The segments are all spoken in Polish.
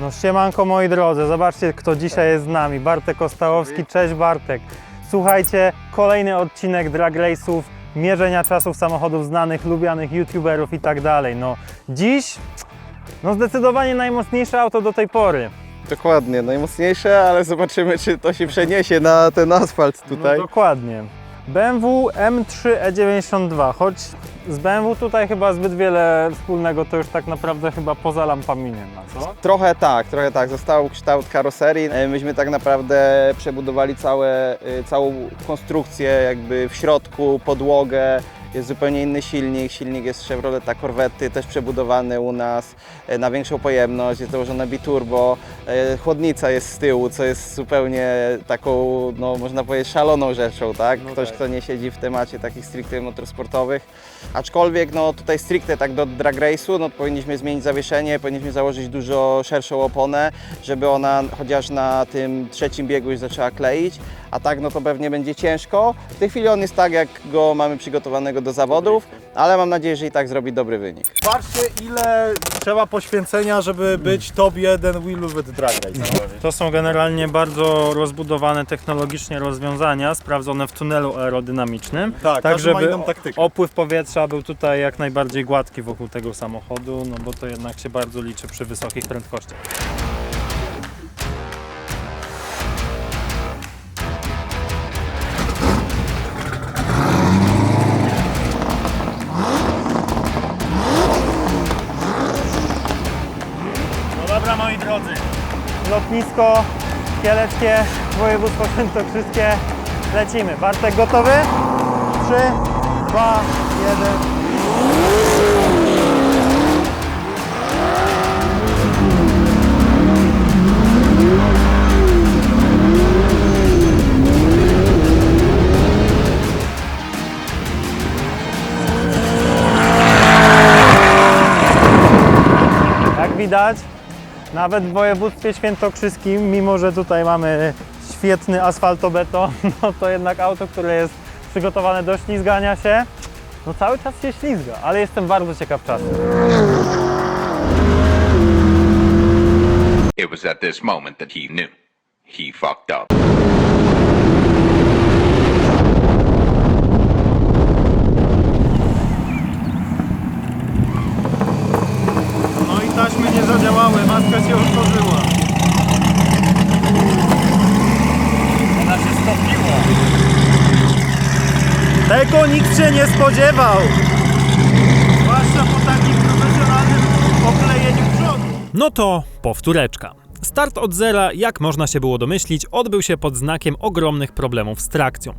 No siemanko moi drodzy, zobaczcie kto dzisiaj jest z nami. Bartek Ostałowski, cześć Bartek. Słuchajcie, kolejny odcinek Drag Race'ów, mierzenia czasów samochodów znanych, lubianych youtuberów i tak dalej. No dziś, no zdecydowanie najmocniejsze auto do tej pory. Dokładnie, najmocniejsze, ale zobaczymy, czy to się przeniesie na ten asfalt tutaj. No dokładnie. BMW M3 E92, choć z BMW tutaj chyba zbyt wiele wspólnego to już tak naprawdę chyba poza lampami nie ma, co? Trochę tak, trochę tak. Został kształt karoserii. E, Myśmy tak naprawdę przebudowali całe, y, całą konstrukcję jakby w środku, podłogę. Jest zupełnie inny silnik. Silnik jest Chevroleta Corvette, też przebudowany u nas e, na większą pojemność. Jest założone biturbo. E, Chłodnica jest z tyłu, co jest zupełnie taką, no można powiedzieć, szaloną rzeczą, tak? No Ktoś, tak. kto nie siedzi w temacie takich stricte motorsportowych. Aczkolwiek no tutaj stricte tak do drag race'u, no powinniśmy zmienić zawieszenie, powinniśmy założyć dużo szerszą oponę, żeby ona chociaż na tym trzecim biegu już zaczęła kleić, a tak no to pewnie będzie ciężko. W tej chwili on jest tak, jak go mamy przygotowanego do zawodów, ale mam nadzieję, że i tak zrobi dobry wynik. Patrzcie ile trzeba poświęcenia, żeby być top 1 Wheel with Drag Race. To są generalnie bardzo rozbudowane technologicznie rozwiązania, sprawdzone w tunelu aerodynamicznym. Tak, każdy ma inną taktykę. opływ powietrza był tutaj jak najbardziej gładki wokół tego samochodu, no bo to jednak się bardzo liczy przy wysokich prędkościach. Lotnisko kieleckie, województwo świętokrzyskie, lecimy. Bartek gotowy? 3, 2, 1. Jak widać, nawet w województwie świętokrzyskim, mimo że tutaj mamy świetny asfaltobeton, no to jednak auto, które jest przygotowane do ślizgania się, no cały czas się ślizga, ale jestem bardzo ciekaw czasu. It was at this moment that he knew. He fucked up. No i taśmy nie zadziałały, maska się otworzyła. Ona się stopiła. Tego nikt się nie spodziewał. Zwłaszcza po takim profesjonalnym oklejeniu przodu. No to powtóreczka. Start od zera, jak można się było domyślić, odbył się pod znakiem ogromnych problemów z trakcją.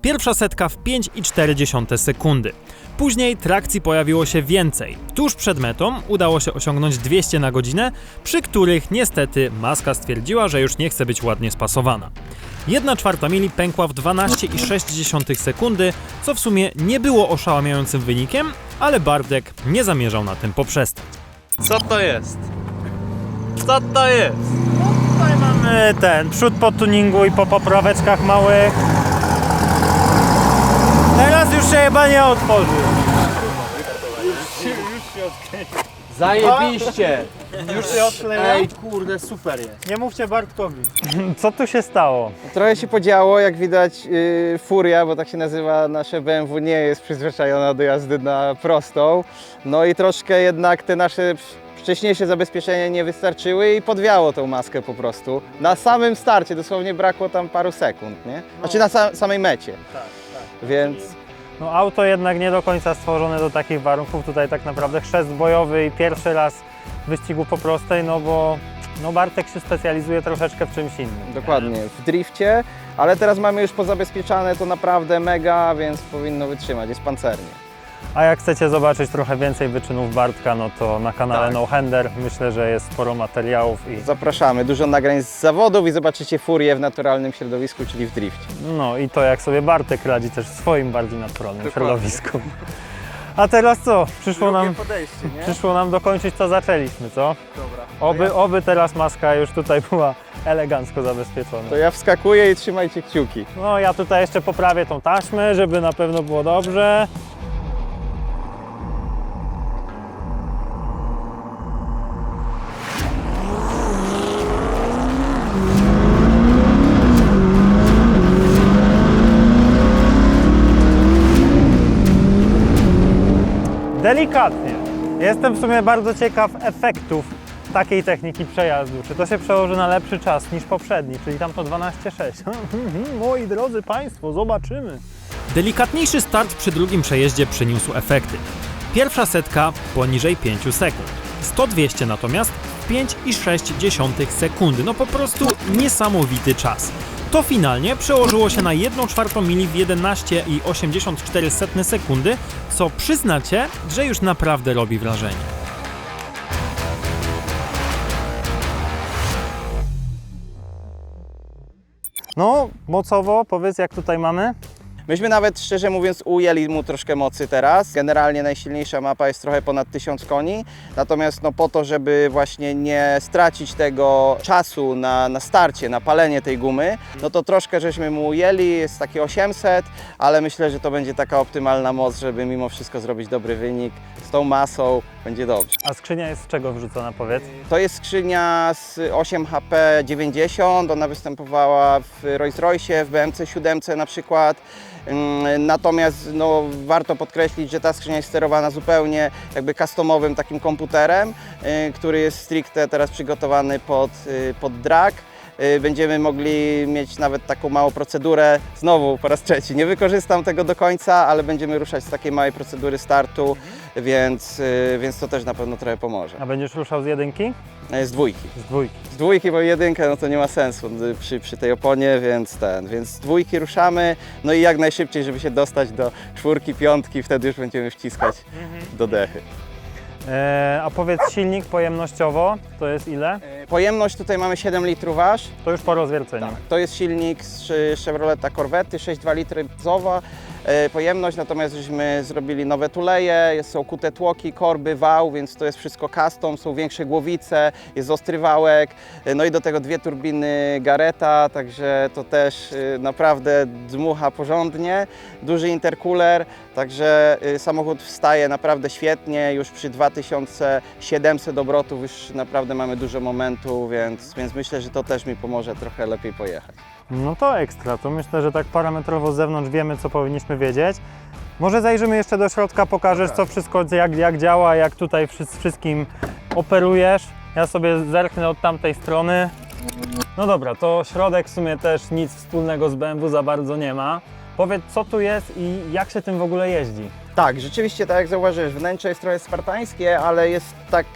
Pierwsza setka w 5,4 sekundy. Później trakcji pojawiło się więcej. Tuż przed metą udało się osiągnąć 200 na godzinę, przy których niestety maska stwierdziła, że już nie chce być ładnie spasowana. 1 czwarta mili pękła w 12,6 sekundy, co w sumie nie było oszałamiającym wynikiem, ale Bartek nie zamierzał na tym poprzestać. Co to jest? Co to jest? No, tutaj mamy ten przód po tuningu i po popraweczkach małych. Teraz już się chyba nie otworzy. Zajebiście! Już się odkleja? Ej, kurde, super jest. Nie mówcie Bartkowi. Co tu się stało? Trochę się podziało, jak widać yy, Furia, bo tak się nazywa nasze BMW, nie jest przyzwyczajona do jazdy na prostą. No i troszkę jednak te nasze wcześniejsze zabezpieczenia nie wystarczyły i podwiało tą maskę po prostu. Na samym starcie, dosłownie brakło tam paru sekund, nie? Znaczy na sa samej mecie. Tak, tak. Więc No auto jednak nie do końca stworzone do takich warunków. Tutaj tak naprawdę chrzest bojowy i pierwszy raz wyścigu po prostej, no bo no Bartek się specjalizuje troszeczkę w czymś innym. dokładnie, w drifcie, ale teraz mamy już pozabezpieczane to naprawdę mega, więc powinno wytrzymać, jest pancernie. A jak chcecie zobaczyć trochę więcej wyczynów Bartka, no to na kanale Tak. No Hander myślę, że jest sporo materiałów i Zapraszamy, dużo nagrań z zawodów i zobaczycie Furię w naturalnym środowisku, czyli w drifcie. no i to jak sobie Bartek radzi też w swoim bardziej naturalnym Dokładnie. środowisku. A teraz co? Przyszło nam, podejście, nie? przyszło nam dokończyć co zaczęliśmy, co? Dobra. Oby, oby teraz maska już tutaj była elegancko zabezpieczona. To ja wskakuję i trzymajcie kciuki. No ja tutaj jeszcze poprawię tą taśmę, żeby na pewno było dobrze. Delikatnie. Jestem w sumie bardzo ciekaw efektów takiej techniki przejazdu. Czy to się przełoży na lepszy czas niż poprzedni, czyli tam to 12,6. Moi drodzy Państwo, zobaczymy. Delikatniejszy start przy drugim przejeździe przyniósł efekty. Pierwsza setka poniżej 5 sekund. 100-200 natomiast 5,6 sekundy. No po prostu niesamowity czas. To finalnie przełożyło się na 1 czwartą mili w 11,84 sekundy, co przyznacie, że już naprawdę robi wrażenie. No, mocowo, powiedz jak tutaj mamy. Myśmy nawet szczerze mówiąc ujęli mu troszkę mocy teraz. Generalnie najsilniejsza mapa jest trochę ponad 1000 koni. Natomiast no, po to, żeby właśnie nie stracić tego czasu na, na starcie, na palenie tej gumy, no to troszkę żeśmy mu ujęli, jest takie 800, ale myślę, że to będzie taka optymalna moc, żeby mimo wszystko zrobić dobry wynik. Z tą masą będzie dobrze. A skrzynia jest z czego wrzucona, powiedz? To jest skrzynia z 8 HP 90, ona występowała w Rolls Royce, w BMC 7 na przykład. Mm, Natomiast no, warto podkreślić, że ta skrzynia jest sterowana zupełnie jakby customowym takim komputerem, y, który jest stricte teraz przygotowany pod, y, pod drag. Y, Będziemy mogli mieć nawet taką małą procedurę, znowu po raz trzeci, nie wykorzystam tego do końca, ale będziemy ruszać z takiej małej procedury startu, więc, y, więc to też na pewno trochę pomoże. A będziesz ruszał z jedynki? Y, Z dwójki. Z dwójki. Z dwójki, bo jedynkę no to nie ma sensu y, przy, przy tej oponie, więc ten, więc z dwójki ruszamy, no i jak najszybciej, żeby się dostać do czwórki, piątki, wtedy już będziemy wciskać do dechy. E, a powiedz silnik pojemnościowo, to jest ile? Pojemność tutaj mamy 7 litrów aż. To już po rozwierceniu. To jest silnik z Ch- Chevroleta Corvette, 6,2 litry bzowa e, pojemność, natomiast żeśmy zrobili nowe tuleje, są kute tłoki, korby, wał, więc to jest wszystko custom, są większe głowice, jest ostry wałek, e, no i do tego dwie turbiny Gareta, także to też e, naprawdę dmucha porządnie, duży intercooler, także e, samochód wstaje naprawdę świetnie, już przy 2700 obrotów już naprawdę mamy dużo momentu, więc, więc myślę, że to też mi pomoże trochę lepiej pojechać. No to ekstra, to myślę, że tak parametrowo z zewnątrz wiemy, co powinniśmy wiedzieć. Może zajrzymy jeszcze do środka, pokażesz, co wszystko, jak, jak działa, jak tutaj z wszystkim operujesz. Ja sobie zerknę od tamtej strony. No dobra, to środek w sumie też nic wspólnego z BMW za bardzo nie ma. Powiedz, co tu jest i jak się tym w ogóle jeździ? Tak, rzeczywiście, tak jak zauważyłeś, wnętrze jest trochę spartańskie, ale jest tak,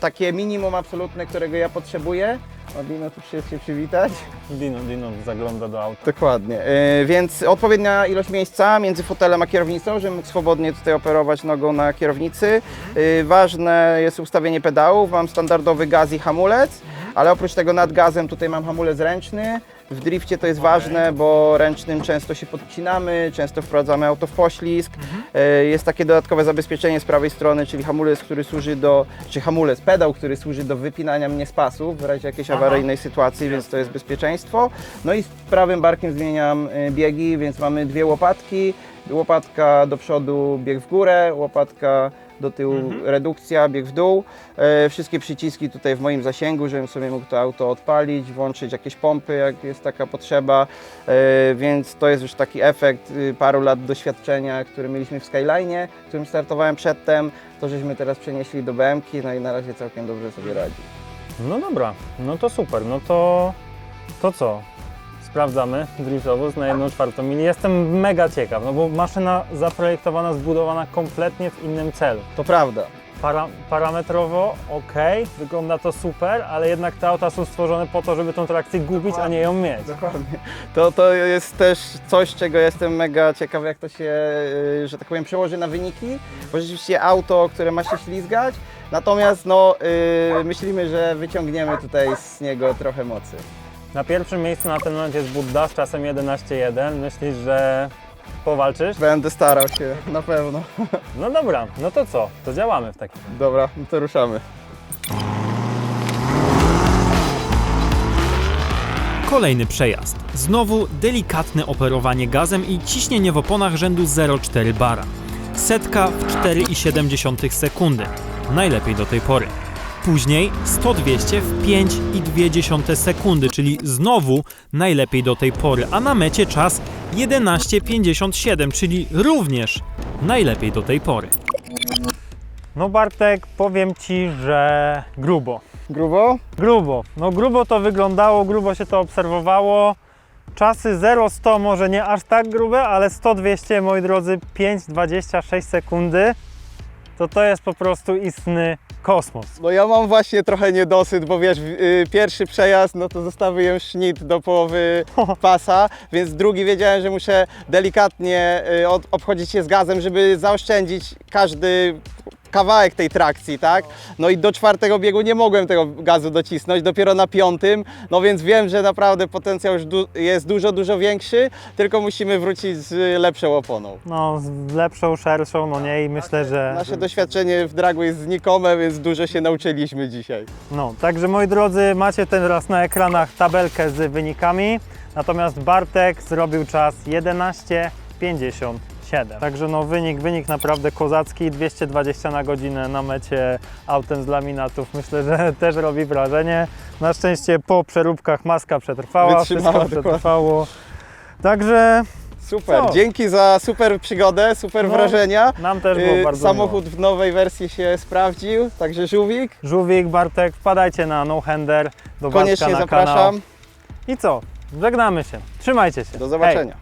takie minimum absolutne, którego ja potrzebuję. O, Dino, tu przyjedź się przywitać. Dino, Dino zagląda do auta. Dokładnie, yy, więc odpowiednia ilość miejsca między fotelem a kierownicą, żebym mógł swobodnie tutaj operować nogą na kierownicy. Yy, ważne jest ustawienie pedałów, mam standardowy gaz i hamulec, ale oprócz tego nad gazem tutaj mam hamulec ręczny. W drifcie to jest ważne, bo ręcznym często się podcinamy, często wprowadzamy auto w poślizg. E, Jest takie dodatkowe zabezpieczenie z prawej strony, czyli hamulec, który służy do, czy hamulec, pedał, który służy do wypinania mnie z pasów w razie jakiejś awaryjnej sytuacji, więc to jest bezpieczeństwo. No i z prawym barkiem zmieniam e, biegi, więc mamy dwie łopatki. Łopatka do przodu, bieg w górę, łopatka do tyłu, redukcja, bieg w dół. E, wszystkie przyciski tutaj w moim zasięgu, żebym sobie mógł to auto odpalić, włączyć jakieś pompy, jak jest taka potrzeba. E, więc to jest już taki efekt y, paru lat doświadczenia, który mieliśmy w Skyline, którym startowałem przedtem. To żeśmy teraz przenieśli do BMK, no i na razie całkiem dobrze sobie radzi. No dobra, no to super, no to, to co? Sprawdzamy driftowóz na 1 czwartą mili. Jestem mega ciekaw, no bo maszyna zaprojektowana, zbudowana kompletnie w innym celu. To prawda. Para, parametrowo ok, wygląda to super, ale jednak te auta są stworzone po to, żeby tą trakcję gubić, a nie ją mieć. Dokładnie. To, to jest też coś, czego jestem mega ciekawy, jak to się, y, że tak powiem, przełoży na wyniki, bo rzeczywiście auto, które ma się ślizgać, natomiast no, y, myślimy, że wyciągniemy tutaj z niego trochę mocy. Na pierwszym miejscu na ten moment jest Budda z czasem 11.1. Myślisz, że Powalczysz? Będę starał się, na pewno. No dobra, no to co? To działamy w takim Dobra, no to ruszamy. Kolejny przejazd. Znowu delikatne operowanie gazem i ciśnienie w oponach rzędu 0,4 bara. Setka w 4,7 sekundy. Najlepiej do tej pory. Później 100-200 w 5,2 sekundy, czyli znowu najlepiej do tej pory, a na mecie czas 11,57, czyli również najlepiej do tej pory. No Bartek, powiem Ci, że grubo. Grubo? Grubo. No grubo to wyglądało, grubo się to obserwowało. Czasy 0-100 może nie aż tak grube, ale 100-200, moi drodzy, 5,26 sekundy. To to jest po prostu istny kosmos. No ja mam właśnie trochę niedosyt, bo wiesz, y, pierwszy przejazd, no to zostawiłem sznit do połowy pasa, więc drugi wiedziałem, że muszę delikatnie y, od, obchodzić się z gazem, żeby zaoszczędzić każdy kawałek tej trakcji, tak? No i do czwartego biegu nie mogłem tego gazu docisnąć, dopiero na piątym, no więc wiem, że naprawdę potencjał już du- jest dużo, dużo większy, tylko musimy wrócić z lepszą oponą. No, z lepszą, szerszą, no nie i myślę, że... Nasze doświadczenie w dragu jest znikome, więc dużo się nauczyliśmy dzisiaj. No, także moi drodzy, macie teraz na ekranach tabelkę z wynikami, natomiast Bartek zrobił czas 11,57. Także no wynik, wynik naprawdę kozacki, 220 na godzinę na mecie autem z laminatów. Myślę, że też robi wrażenie. Na szczęście po przeróbkach maska przetrwała, Wytrzymała, wszystko dokładnie. przetrwało. Także Super, Co? dzięki za super przygodę, super No, wrażenia. nam też było Y, bardzo Samochód miło. w nowej wersji się sprawdził, także żółwik. Żółwik, Bartek, wpadajcie na No Hander do Koniecznie Bartka na kanał. zapraszam. I co? Żegnamy się. Trzymajcie się. Do Hej. zobaczenia.